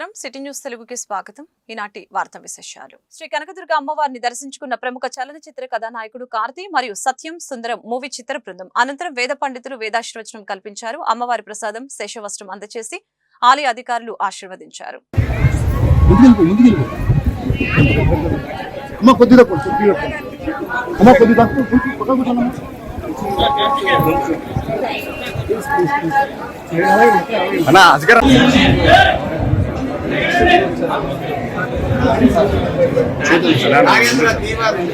నమస్కారం. City news తెలుగుకి స్వాగతం. ఈనాటి వార్తా విశేషాలు. శ్రీ కనకదుర్గ అమ్మవారిని దర్శించుకున్న ప్రముఖ చలనచిత్ర కథానాయకుడు కార్తీ మరియు సత్యం సుందరం మూవీ చిత్ర బృందం. అనంతరం వేద పండితులు వేదాశీర్వచనం కల్పించారు. అమ్మవారి ప్రసాదం శేషవస్త్రం అందజేసి ఆలయ అధికారులు ఆశీర్వదించారు. అన్నా అస్కర్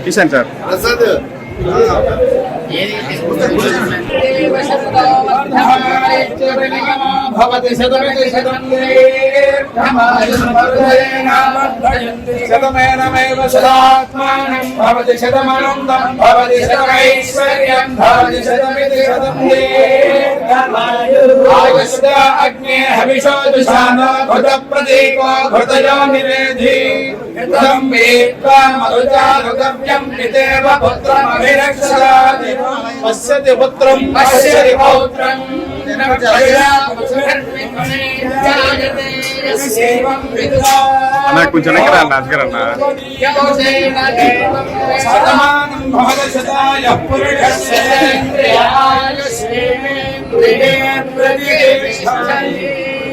కిషన్ సార్ भवति शतमिति शतमेनमेव सदात्मानं भवति शतमनन्दं भवति शतमैश्वर्यं भवति अग्ने हविषो दुशानो घृतप्रतीको घृतयो निवेधि घृतं मरुचा ऋतव्यं पितेव పశ్యతి పుత్రం పశ్యతి పౌత్రం అన్నా కొంచెం ఎక్కడ అన్న అస్కర్ అన్న శతమానం భవతి శతాయ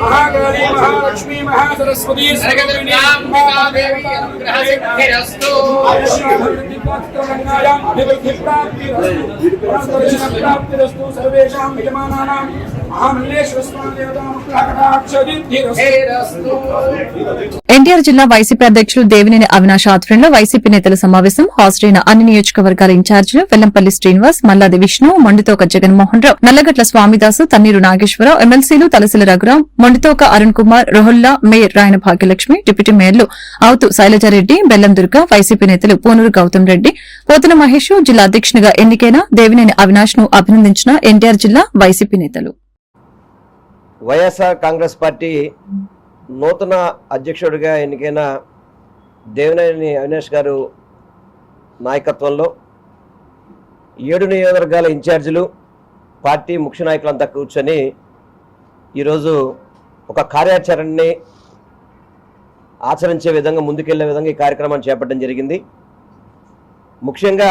మహాకాళీ మహాలక్ష్మీ మహాసరస్వతి ప్రాప్తిరస్తు సర్వేషాం యజమానానాం ఎన్టీఆర్ జిల్లా వైసీపీ అధ్యక్షులు దేవినేని అవినాష్ ఆధ్వర్యంలో వైసీపీ నేతల సమావేశం హాజరైన అన్ని నియోజకవర్గాల ఇన్ఛార్జీలు వెల్లంపల్లి శ్రీనివాస్ మల్లాది విష్ణు మొండితోక జగన్మోహన్ రావు నల్లగట్ల స్వామిదాసు తన్నీరు నాగేశ్వరరావు ఎమ్మెల్సీలు తలసిల రఘురాం మొండితోక అరుణ్ కుమార్ రోహుల్లా మేయర్ రాయన భాగ్యలక్ష్మి డిప్యూటీ మేయర్లు అవుతు శైలజారెడ్డి బెల్లం దుర్గ వైసీపీ నేతలు పూనూరు గౌతమ్ రెడ్డి పోతన మహేష్ జిల్లా అధ్యక్షునిగా ఎన్నికైన దేవినేని అవినాష్ను అభినందించిన ఎన్టీఆర్ జిల్లా వైసీపీ నేతలు. వైఎస్ఆర్ కాంగ్రెస్ పార్టీ నూతన అధ్యక్షుడిగా ఎన్నికైన దేవినేని అవినాష్ గారు నాయకత్వంలో ఏడు నియోజకవర్గాల ఇన్ఛార్జీలు పార్టీ ముఖ్య నాయకులంతా కూర్చొని ఈరోజు ఒక కార్యాచరణని ఆచరించే విధంగా ముందుకెళ్ళే విధంగా ఈ కార్యక్రమాన్ని చేపట్టడం జరిగింది. ముఖ్యంగా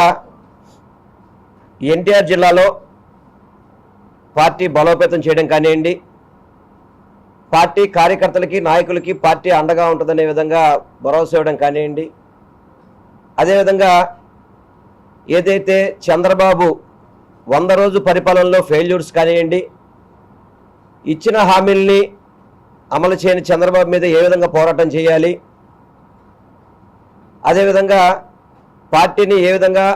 ఎన్టీఆర్ జిల్లాలో పార్టీ బలోపేతం చేయడం కానివ్వండి పార్టీ కార్యకర్తలకి నాయకులకి పార్టీ అండగా ఉంటుందనే విధంగా భరోసా ఇవ్వడం కానివ్వండి అదేవిధంగా ఏదైతే చంద్రబాబు వంద రోజు పరిపాలనలో ఫెయిల్యూర్స్ కానివ్వండి ఇచ్చిన హామీల్ని అమలు చేయని చంద్రబాబు మీద ఏ విధంగా పోరాటం చేయాలి? అదేవిధంగా పార్టీని ఏ విధంగా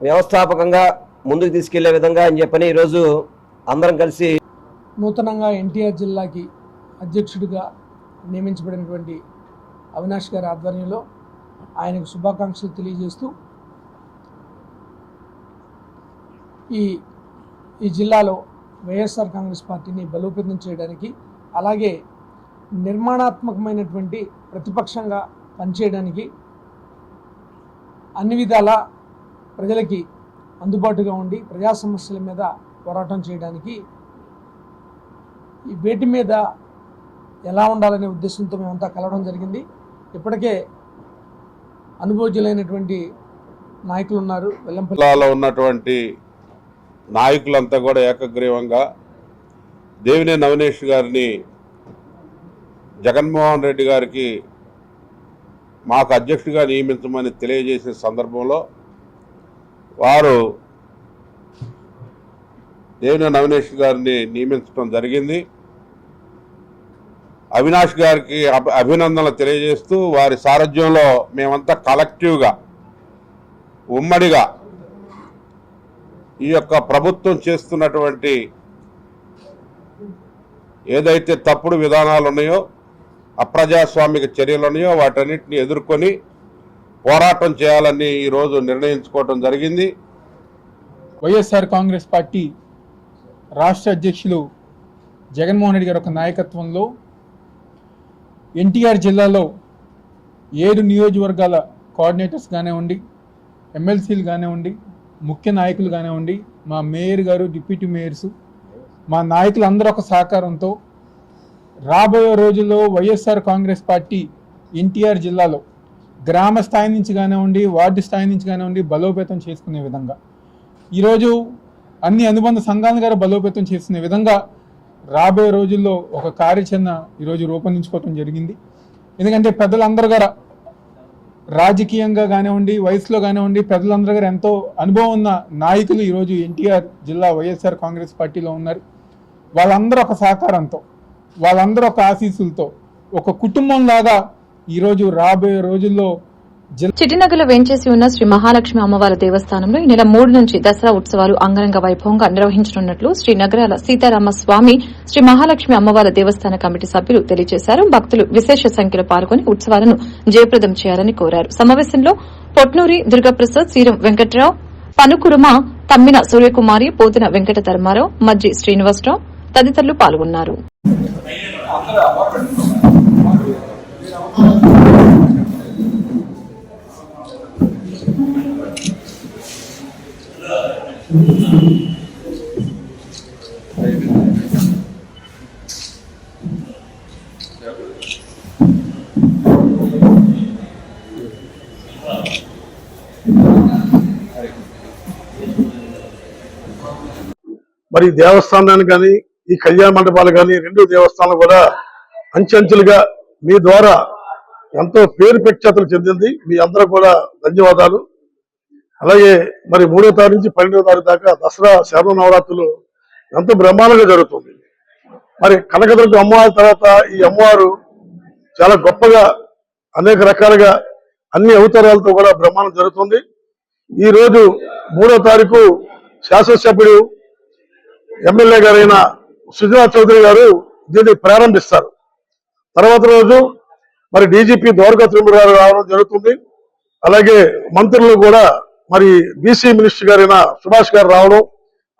వ్యవస్థాపకంగా ముందుకు తీసుకెళ్ళే విధంగా అని చెప్పని ఈరోజు అందరం కలిసి నూతనంగా ఎన్టీఆర్ జిల్లాకి అధ్యక్షుడిగా నియమించబడినటువంటి అవినాష్ గారి ఆధ్వర్యంలో ఆయనకు శుభాకాంక్షలు తెలియజేస్తూ ఈ ఈ జిల్లాలో వైఎస్ఆర్ కాంగ్రెస్ పార్టీని బలోపేతం చేయడానికి అలాగే నిర్మాణాత్మకమైనటువంటి ప్రతిపక్షంగా పనిచేయడానికి అన్ని విధాల ప్రజలకి అందుబాటుగా ఉండి ప్రజా సమస్యల మీద పోరాటం చేయడానికి ఈ వేటి మీద ఎలా ఉండాలనే ఉద్దేశంతో మేమంతా కలవడం జరిగింది. ఇప్పటికే అనుభవజ్ఞులైనటువంటి నాయకులు ఉన్నారు. వెల్లంపల్లిలో ఉన్నటువంటి నాయకులంతా కూడా ఏకగ్రీవంగా దేవినే నవనేష్ గారిని జగన్మోహన్ రెడ్డి గారికి మాకు అధ్యక్షుడిగా నియమించమని తెలియజేసిన సందర్భంలో వారు దేవినేని నవనేష్ గారిని నియమించడం జరిగింది. అవినాష్ గారికి అభి- అభినందనలు తెలియజేస్తూ వారి సారథ్యంలో మేమంతా కలెక్టివ్గా ఉమ్మడిగా ఈ యొక్క ప్రభుత్వం చేస్తున్నటువంటి ఏదైతే తప్పుడు విధానాలు ఉన్నాయో అప్రజాస్వామిక చర్యలు ఉన్నాయో వాటన్నిటిని ఎదుర్కొని పోరాటం చేయాలని ఈరోజు నిర్ణయించుకోవటం జరిగింది. వైఎస్ఆర్ కాంగ్రెస్ పార్టీ రాష్ట్ర అధ్యక్షులు జగన్మోహన్ రెడ్డి గారి ఒక నాయకత్వంలో ఎన్టీఆర్ జిల్లాలో ఏడు నియోజకవర్గాల కోఆర్డినేటర్స్ కానివ్వండి ఎమ్మెల్సీలు కానివ్వండి ముఖ్య నాయకులు కానివ్వండి మా మేయర్ గారు డిప్యూటీ మేయర్సు మా నాయకులందరూ ఒక సహకారంతో రాబోయే రోజుల్లో వైఎస్ఆర్ కాంగ్రెస్ పార్టీ ఎన్టీఆర్ జిల్లాలో గ్రామ స్థాయి నుంచి కానివ్వండి వార్డు స్థాయి నుంచి కానివ్వండి బలోపేతం చేసుకునే విధంగా. ఈరోజు అన్ని అనుబంధ సంఘాలను గారు బలోపేతం చేసుకునే విధంగా రాబోయే రోజుల్లో ఒక కార్యాచరణ ఈరోజు రూపొందించుకోవటం జరిగింది. ఎందుకంటే పెద్దలందరూ గారు రాజకీయంగా కానివ్వండి వయసులో కానివ్వండి పెద్దలందరూ గారు ఎంతో అనుభవం ఉన్న నాయకులు ఈరోజు ఎన్టీఆర్ జిల్లా వైఎస్ఆర్ కాంగ్రెస్ పార్టీలో ఉన్నారు. వాళ్ళందరూ ఒక సహకారంతో వాళ్ళందరూ ఒక ఆశీస్సులతో ఒక కుటుంబం లాగా ఈరోజు రాబోయే రోజుల్లో చిట్టినగర్లో వేంచేసి ఉన్న శ్రీ మహాలక్ష్మి అమ్మవారి దేవస్థానంలో ఈ నెల మూడు నుంచి దసరా ఉత్సవాలు అంగరంగ వైభవంగా నిర్వహించనున్నట్లు శ్రీ నగరాల సీతారామ స్వామి శ్రీ మహాలక్ష్మి అమ్మవారి దేవస్థాన కమిటీ సభ్యులు తెలియజేశారు. భక్తులు విశేష సంఖ్యలో పాల్గొని ఉత్సవాలను జయప్రదం చేయాలని కోరారు. సమావేశంలో పొట్నూరి దుర్గాప్రసాద్ సీరం వెంకట్రావు పనుకురుమ తమ్మిన సూర్యకుమారి పోతిన వెంకట ధర్మారావు మజ్జి శ్రీనివాసరావు తదితరులు పాల్గొన్నారు. మరి దేవస్థానాన్ని కానీ ఈ కళ్యాణ మండపాలు కానీ రెండు దేవస్థానాలు కూడా అంచెంచెలుగా మీ ద్వారా ఎంతో పేరు ప్రఖ్యాతులు చెందింది. మీ అందరూ కూడా ధన్యవాదాలు. అలాగే మరి మూడో తారీఖు నుంచి పన్నెండో తారీఖు దాకా దసరా శరణ నవరాత్రులు ఎంతో బ్రహ్మాండంగా జరుగుతుంది. మరి కనకదుర్గ అమ్మవారి తర్వాత ఈ అమ్మవారు చాలా గొప్పగా అనేక రకాలుగా అన్ని అవతారాలతో కూడా బ్రహ్మాండం జరుగుతుంది. ఈ రోజు మూడో తారీఖు శాసనసభ్యుడు ఎమ్మెల్యే గారైన సుజనా చౌదరి గారు దీన్ని ప్రారంభిస్తారు. తర్వాత రోజు మరి డీజీపీ ద్వారకా తిరుమల గారు రావడం జరుగుతుంది. అలాగే మంత్రులు కూడా మరి బీసీ మినిస్టర్ గారైన సుభాష్ గారు రావడం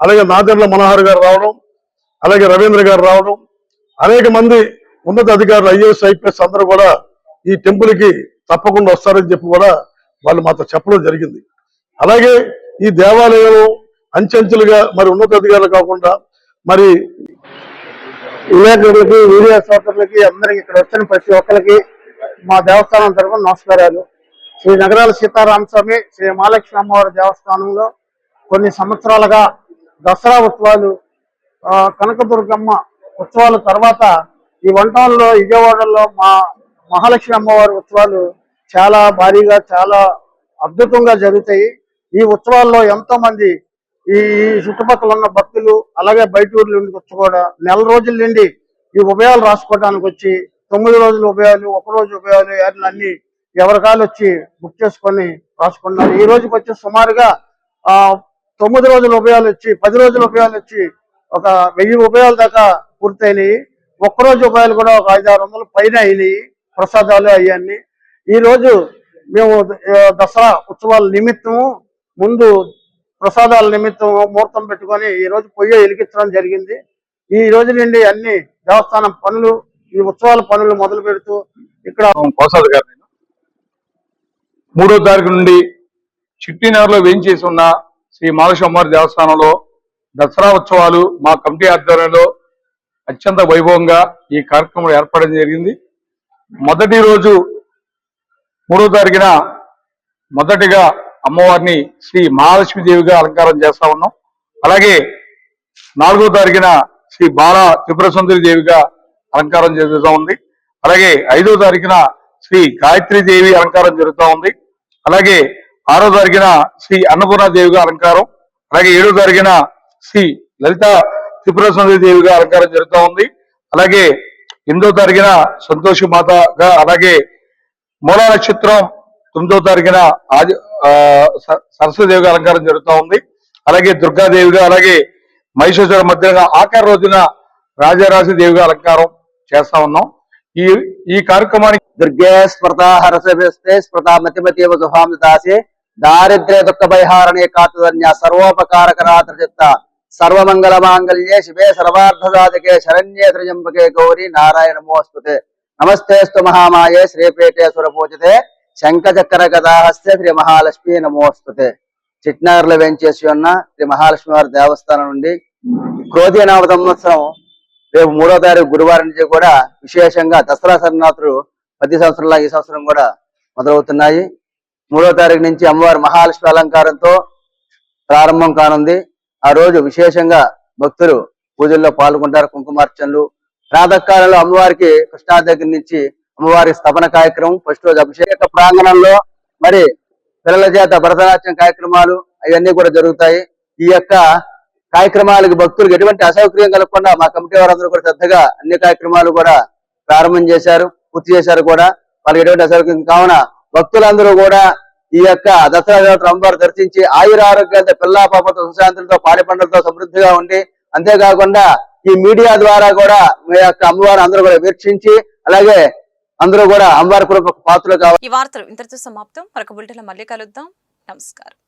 అలాగే నాదెండ్ల మనోహర్ గారు రావడం అలాగే రవీంద్ర గారు రావడం అనేక మంది ఉన్నత అధికారులు ఐఏఎస్ ఐపీఎస్ అందరూ కూడా ఈ టెంపుల్కి తప్పకుండా వస్తారని చెప్పి కూడా వాళ్ళు మాతో చెప్పడం జరిగింది. అలాగే ఈ దేవాలయం అంచెంచెలుగా మరి ఉన్నత అధికారులు కాకుండా మరి విలేకరులకి వీడియో సోదరులకి అందరికి ఇక్కడ వచ్చిన ప్రతి ఒక్కరికి మా దేవస్థానం తరఫున నమస్కారాలు. శ్రీ నగరాల సీతారామస్వామి శ్రీ మహాలక్ష్మి అమ్మవారి దేవస్థానంలో కొన్ని సంవత్సరాలుగా దసరా ఉత్సవాలు కనకదుర్గమ్మ ఉత్సవాల తర్వాత ఈ వంటల్లో విజయవాడలో మా మహాలక్ష్మి అమ్మవారి ఉత్సవాలు చాలా భారీగా చాలా అద్భుతంగా జరుగుతాయి. ఈ ఉత్సవాల్లో ఎంతో మంది ఈ చుట్టుపక్కల ఉన్న భక్తులు అలాగే బయట ఊర్ల నుండి వచ్చి కూడా నెల రోజుల నుండి ఈ ఉభయాలు రాసుకోవడానికి వచ్చి తొమ్మిది రోజుల ఉభయాలు ఒక రోజు ఉభయాలు ఏర్లు అన్ని ఎవరికాలు వచ్చి బుక్ చేసుకొని రాసుకున్నారు. ఈ రోజుకి వచ్చి సుమారుగా ఆ తొమ్మిది రోజుల ఉభయాలు వచ్చి పది రోజుల ఉభయాలు వచ్చి ఒక వెయ్యి ఉభయాల దాకా పూర్తయినాయి. ఒక్కరోజు ఉభయాలు కూడా ఒక ఐదు ఆరు పైన అయినాయి ప్రసాదాలు అవన్నీ ఈ రోజు మేము దసరా ఉత్సవాల నిమిత్తము ముందు ప్రసాదాల నిమిత్తం ముహూర్తం పెట్టుకొని ఈ రోజు పొయ్యి వెలిగించడం జరిగింది. ఈ రోజు నుండి అన్ని దేవస్థానం పనులు ఈ ఉత్సవాల పనులు మొదలు పెడుతూ ఇక్కడ కోసాద్ గారు నేను. మూడో తారీఖు నుండి చిట్టినగర్లో వేయించేసి ఉన్న శ్రీ మాలసోమవారి దేవస్థానంలో దసరా ఉత్సవాలు మా కమిటీ ఆధ్వర్యంలో అత్యంత వైభవంగా ఈ కార్యక్రమం ఏర్పడడం జరిగింది. మొదటి రోజు మూడో తారీఖున మొదటిగా అమ్మవారిని శ్రీ మహాలక్ష్మి దేవిగా అలంకారం చేస్తా ఉన్నాం. అలాగే నాలుగో తారీఖున శ్రీ బాల త్రిపుర సుందరి దేవిగా అలంకారం జరుగుతూ ఉంది. అలాగే ఐదో తారీఖున శ్రీ గాయత్రి దేవి అలంకారం జరుగుతూ ఉంది. అలాగే ఆరో తారీఖున శ్రీ అన్నపూర్ణ దేవిగా అలంకారం. అలాగే ఏడో తారీఖున శ్రీ లలిత త్రిపుర సుందరి దేవిగా అలంకారం జరుగుతూ ఉంది. అలాగే ఎనిమిదో తారీఖున సంతోషి మాతగా అలాగే మూలా నక్షత్రం తొమ్మిదో తారీఖున ఆది సరస్వదేవి అలంకారం జరుగుతూ ఉంది. అలాగే దుర్గాదేవిగా అలాగే మహిషేశ్వర మధ్యగా ఆఖరి రోజున రాజారాజు దేవిగా అలంకారం చేస్తా ఉన్నాం. ఈ ఈ కార్యక్రమానికి దుర్గే స్మృత హరసే స్మృత మతిమతీవ శుభామృతాసే దారిద్ర్య దుఃఖ పరిహారణే కాతుధన్య సర్వోపకారకరాత్రచిత్త సర్వమంగళ మాంగళ్యే శివే సర్వార్థ శరణ్యే త్రయంబకే గౌరీ నారాయణ నమస్తే నమస్తేస్తు మహామాయే శ్రీపేటే సురపూజితే. శంఖచక్ర కథాహస్తే శ్రీ మహాలక్ష్మి నమోస్తుతే. చిట్నగర్లో వెంచేసి ఉన్న శ్రీ మహాలక్ష్మి వారి దేవస్థానం నుండి క్రోధి నవ సంవత్సరం రేపు మూడో తారీఖు గురువారం నుంచి కూడా విశేషంగా దసరా సన్నాతులు ప్రతి సంవత్సరంలో ఈ సంవత్సరం కూడా మొదలవుతున్నాయి. మూడో తారీఖు నుంచి అమ్మవారి మహాలక్ష్మి అలంకారంతో ప్రారంభం కానుంది. ఆ రోజు విశేషంగా భక్తులు పూజల్లో పాల్గొంటారు. కుంకుమార్చనలు. ప్రాతకాలంలో అమ్మవారికి కృష్ణా దగ్గర నుంచి అమ్మవారి స్థాపన కార్యక్రమం ఫస్ట్ రోజు అభిషేక ప్రాంగణంలో మరి పిల్లల చేత భరతనాట్యం కార్యక్రమాలు అవన్నీ కూడా జరుగుతాయి. ఈ యొక్క కార్యక్రమాలకు భక్తులకు ఎటువంటి అసౌకర్యం కలగకుండా మా కమిటీ వారందరూ కూడా శ్రద్ధగా అన్ని కార్యక్రమాలు కూడా ప్రారంభం చేశారు పూర్తి చేశారు కూడా. వాళ్ళకి ఎటువంటి అసౌకర్యం కావున భక్తులందరూ కూడా ఈ యొక్క దసరా దేవత అమ్మవారు దర్శించి ఆయుర ఆరోగ్యాలతో పిల్లా పాపతో సుశాంతులతో పాడి పంటలతో సమృద్ధిగా ఉండి అంతేకాకుండా ఈ మీడియా ద్వారా కూడా మీ యొక్క అమ్మవారు అందరూ కూడా వీక్షించి అలాగే అందరూ కూడా అమ్మవారి కృపకు పాత్రలు కావాలి. ఈ వార్తలు ఇంతటితో సమాప్తం. మరొక బులెటిన్లో మళ్ళీ కలుద్దాం. నమస్కారం.